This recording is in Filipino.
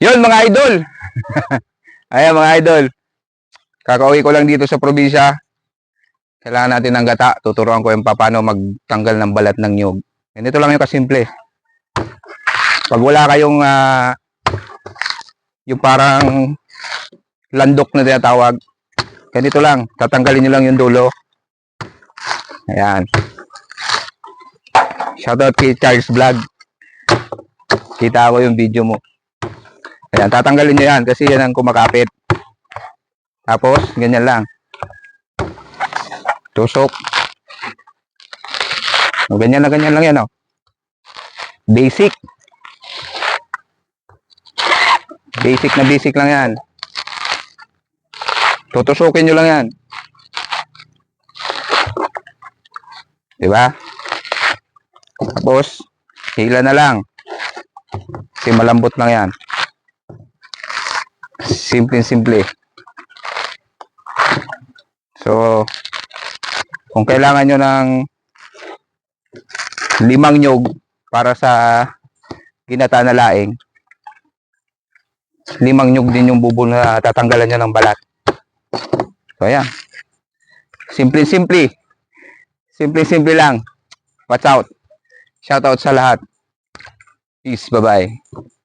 Yun mga idol. Ayan mga idol. Kakauwi ko lang dito sa probinsya. Kailangan natin ng gata. Tuturuan ko yung paano magtanggal ng balat ng nyug. Ganito lang yung kasimple. Pag wala kayong ah, yung parang landok na tinatawag, ganito lang. Tatanggalin nyo lang yung dulo. Ayan. Shoutout kay Charles Vlog. Kita ko yung video mo. Ayan, tatanggalin nyo yan kasi yan ang kumakapit. Tapos, ganyan lang. Tusok. Ganyan na ganyan lang yan, oh. Basic. Basic na basic lang yan. Tutusukin nyo lang yan. Diba? Tapos, hila na lang. Kasi malambot lang yan. Simple-simple. So, kung kailangan nyo ng limang nyog para sa ginata na laing, limang nyog din yung bubol na tatanggalan nyo ng balat. So, ayan. Simple-simple. Simple-simple lang. Watch out. Shout out sa lahat. Peace. Bye-bye.